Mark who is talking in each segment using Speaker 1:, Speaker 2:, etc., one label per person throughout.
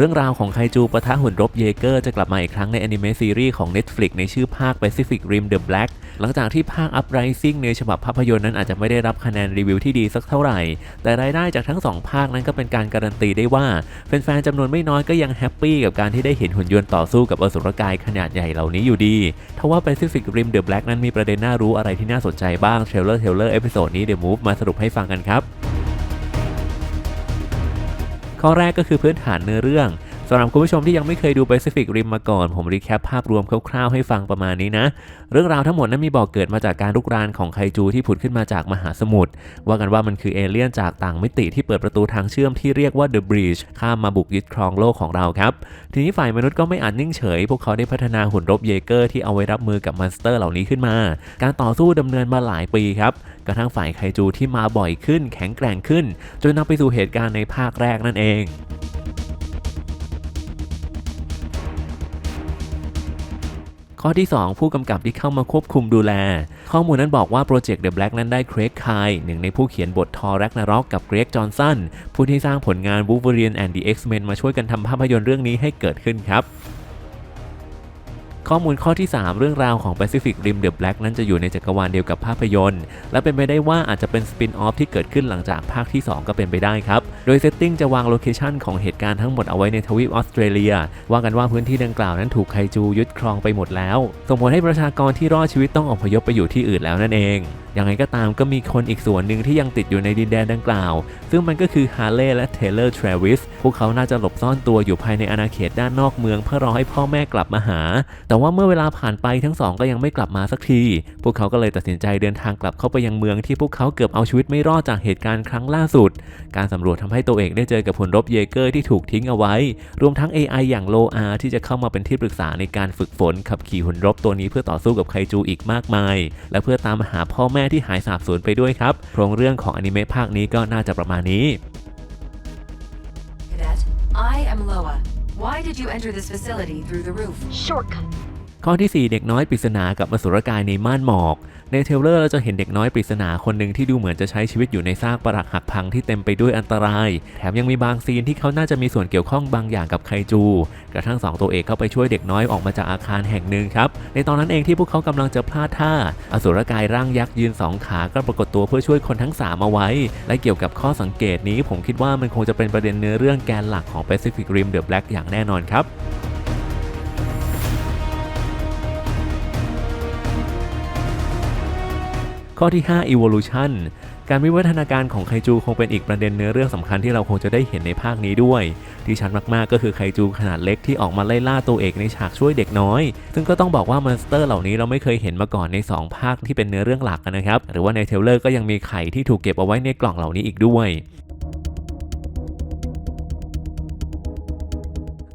Speaker 1: เรื่องราวของไคจูปะทะหุ่นรบเยเกอร์จะกลับมาอีกครั้งในแอนิเมะซีรีส์ของ Netflix ในชื่อภาค Pacific Rim The Black หลังจากที่ภาค Uprising ในฉบับภาพยนตร์นั้นอาจจะไม่ได้รับคะแนนรีวิวที่ดีสักเท่าไหร่ แต่รายได้จากทั้งสองภาคนั้นก็เป็นการการันตีได้ว่าแฟนๆจำนวนไม่น้อยก็ยังแฮปปี้กับการที่ได้เห็นหุ่นยนต์ต่อสู้กับอสุรกายขนาดใหญ่เหล่านี้อยู่ดีทว่า Pacific Rim The Black นั้นมีประเด็นน่ารู้อะไรที่น่าสนใจบ้างเทรลเลอร์เทรลเลอร์เอพิโซดนี้เดี๋ยวมูฟมาสรุปให้ฟังกันครับ ข้อแรกก็คือพื้นฐานเนื้อเรื่อง สำหรับคุณผู้ชมที่ยังไม่เคยดู Pacific Rim มาก่อน ผมรีแคปภาพรวมคร่าวๆให้ฟังประมาณนี้นะ เรื่องราวทั้งหมดนั้นมีบอกเกิดมาจากการลุกรานของไคจูที่ผุดขึ้นมาจากมหาสมุทรว่ากันว่ามันคือเอเลี่ยนจากต่างมิติที่เปิดประตูทางเชื่อมที่เรียกว่า The Breach ข้ามมาบุกยึดครองโลกของเราครับทีนี้ฝ่ายมนุษย์ก็ไม่อาจนิ่งเฉย พวกเขาได้พัฒนาหุ่นรบเยเกอร์ที่เอาไว้รับมือกับมอนสเตอร์เหล่านี้ขึ้นมา การต่อสู้ดำเนินมาหลายปีครับกระทั่งฝ่ายไคจูที่มาบ่อยขึ้น แข็งแกร่งขึ้น จนนำไปสู่เหตุการณ์ในภาคแรกนั่นเอง ข้อที่ 2 ผู้กำกับที่เข้ามาควบคุมดูแล ข้อมูลนั้นบอกว่าโปรเจกต์เดอะแบล็กนั้นได้เครกคายหนึ่งในผู้เขียนบททอร์แร็กนารอกกับเกรกจอห์นสันผู้ที่สร้างผลงาน Wolverine and the X-Men มาช่วยกันทำภาพยนตร์เรื่องนี้ให้เกิดขึ้นครับ ข้อมูลข้อที่ 3 เรื่องราวของ Pacific Rim The Black นั้นจะอยู่ในจักรวาลเดียวกับภาพยนตร์ และเป็นไปได้ว่าอาจจะเป็นสปินออฟที่เกิดขึ้นหลังจากภาคที่ 2 ก็เป็นไปได้ครับ โดยเซตติ้งจะวางโลเคชันของเหตุการณ์ทั้งหมดเอาไว้ในทวีปออสเตรเลีย ว่ากันว่าพื้นที่ดังกล่าวนั้นถูกไคจูยึดครองไปหมดแล้ว ส่งผลให้ประชากรที่รอดชีวิตต้องอพยพไปอยู่ที่อื่นแล้วนั่นเองอย่างไรก็ตามก็มีคนอีกส่วนหนึ่งที่ยังติดอยู่ในดินแดนดังกล่าว ซึ่งมันก็คือฮาร์เลย์และเทเลอร์ทรวิสพวกเขาน่าจะหลบซ่อนตัวอยู่ภายในอาณาเขตด้านนอกเมือง เพื่อรอให้พ่อแม่กลับมาหาแต่ว่าเมื่อเวลาผ่านไปทั้งสองก็ยังไม่กลับมาสักที พวกเขาก็เลยตัดสินใจเดินทางกลับเข้าไปยังเมืองที่พวกเขาเกือบเอาชีวิตไม่รอดจากเหตุการณ์ครั้งล่าสุด การสำรวจทำให้ตัวเอกได้เจอกับผลรบเยเกอร์ที่ถูกทิ้งเอาไว้ รวมทั้ง AI อย่างโลอาที่จะเข้ามาเป็นที่ปรึกษาในการฝึกฝนขับขี่หุ่นรบตัวนี้เพื่อต่อสู้กับไคจูอีกมากมาย และเพื่อตามหาพ่อแม่ที่หายสาบสูญไปด้วยครับโครงเรื่องของอนิเมะภาคนี้ก็น่าจะประมาณนี้
Speaker 2: Cadet, I am Loa. Why did you enter this facility through the roof?
Speaker 3: Shortcut.
Speaker 1: ข้อที่ 4 เด็กน้อยปริศนากับอสุรกายในม่านหมอก ในเทลเลอร์เราจะเห็นเด็กน้อยปริศนาคนหนึ่งที่ดูเหมือนจะใช้ชีวิตอยู่ในซากปรักหักพังที่เต็มไปด้วยอันตราย แถมยังมีบางซีนที่เขาน่าจะมีส่วนเกี่ยวข้องบางอย่างกับไคจู กระทั่งสองตัวเอกเข้าไปช่วยเด็กน้อยออกมาจากอาคารแห่งหนึ่งครับ ในตอนนั้นเองที่พวกเขากำลังจะพลาดท่า อสุรกายร่างยักษ์ยืนสองขาก็ปรากฏตัวเพื่อช่วยคนทั้งสามเอาไว้ และเกี่ยวกับข้อสังเกตนี้ ผมคิดว่ามันคงจะเป็นประเด็นเนื้อเรื่องแกนหลักของ Pacific Rim The Black อย่างแน่นอนครับ ข้อที่ 5 evolution การวิวัฒนาการของไคจูคงเป็นอีกประเด็นเนื้อเรื่องสำคัญที่เราคงจะได้เห็นในภาคนี้ด้วย ที่ชัดมากๆก็คือไคจูขนาดเล็กที่ออกมาไล่ล่าตัวเอกในฉากช่วยเด็กน้อย ซึ่งก็ต้องบอกว่ามอนสเตอร์เหล่านี้เราไม่เคยเห็นมาก่อนใน 2 ภาคที่เป็นเนื้อเรื่องหลักนะครับ หรือว่าในเทเลอร์ก็ยังมีไข่ที่ถูกเก็บเอาไว้ในกล่องเหล่านี้อีกด้วย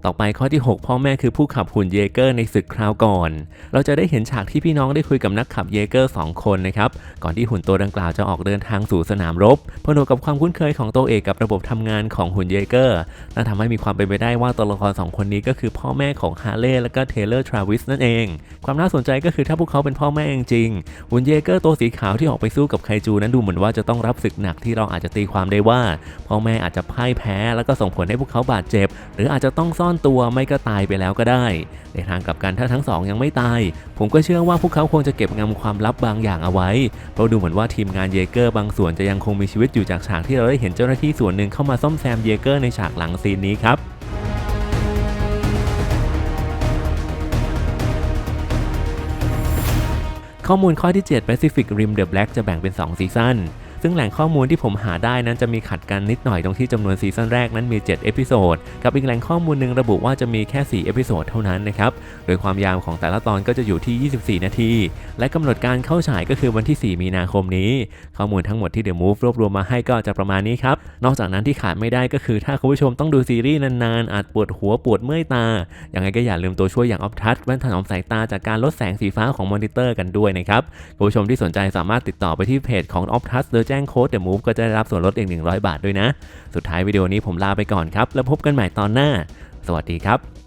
Speaker 1: ต่อไปข้อที่ 6 พ่อแม่คือผู้ขับหุ่นเยเกอร์ในศึกคราวก่อน เราจะได้เห็นฉากที่พี่น้องได้คุยกับนักขับเยเกอร์ 2 คนนะครับ ก่อนที่หุ่นตัวดังกล่าวจะออกเดินทางสู่สนามรบผนวกกับความคุ้นเคยของตัวเอกกับระบบทำงานของหุ่นเยเกอร์นั่นทำให้มีความเป็นไปได้ว่าตัวละคร 2 คนนี้ก็คือพ่อแม่ของฮาร์เลย์และก็เทเลอร์ทราวิสนั่นเอง ความน่าสนใจก็คือถ้าพวกเขาเป็นพ่อแม่จริงหุ่นเยเกอร์ตัวสีขาวที่ออกไปสู้กับไคจูนั้นดูเหมือนว่าจะต้องรับศึกหนักที่เราอาจจะตีความได้ว่า พ่อแม่อาจจะพ่ายแพ้ แล้วก็ส่งผลให้พวกเขาบาดเจ็บ หรืออาจจะต้องซ่อนตัวไม่ก็ตายไปแล้วก็ได้ ในทางกลับกันถ้าทั้งสองยังไม่ตาย ผมก็เชื่อว่าพวกเขาคงจะเก็บงำความลับบางอย่างเอาไว้ เพราะดูเหมือนว่าทีมงานเยเกอร์บางส่วนจะยังคงมีชีวิตอยู่จากฉากที่เราได้เห็นเจ้าหน้าที่ส่วนหนึ่งเข้ามาซ่อมแซมเยเกอร์ในฉากหลังซีนนี้ครับข้อมูลข้อที่ 7 Pacific Rim The Black จะแบ่งเป็น 2 ซีซั่น ซึ่งแหล่งข้อมูลที่ผมหาได้นั้นจะมีขัดกันนิดหน่อยตรงที่จำนวนซีซั่นแรกนั้นมี 7 เอพิโซดกับอีกแหล่งข้อมูลหนึ่งระบุว่าจะมีแค่ 4 เอพิโซดเท่านั้นนะครับ โดยความยาวของแต่ละตอนก็จะอยู่ที่ 24 นาที และกำหนดการเข้าฉายก็คือวันที่ 4 มีนาคมนี้ ข้อมูลทั้งหมดที่ The Move รวบรวมมาให้ก็จะประมาณนี้ครับ นอกจากนั้นที่ขาดไม่ได้ก็คือถ้าคุณผู้ชมต้องดูซีรีส์นานๆ อาจปวดหัวปวดเมื่อยตา อยังไงก็อย่าลืมตัวช่วยอย่างออฟทัชแว่นถนอมสายตาจากการลดแสงสีฟ้าของมอนิเตอร์กันด้วยนะครับ คุณผู้ชมที่สนใจสามารถติดต่อไปที่เพจของ Optus โดยแจ้งโค้ด The Move ก็จะได้รับส่วนลดอีก 100 บาทด้วยนะ สุดท้ายวิดีโอนี้ผมลาไปก่อนครับ แล้วพบกันใหม่ตอนหน้า สวัสดีครับ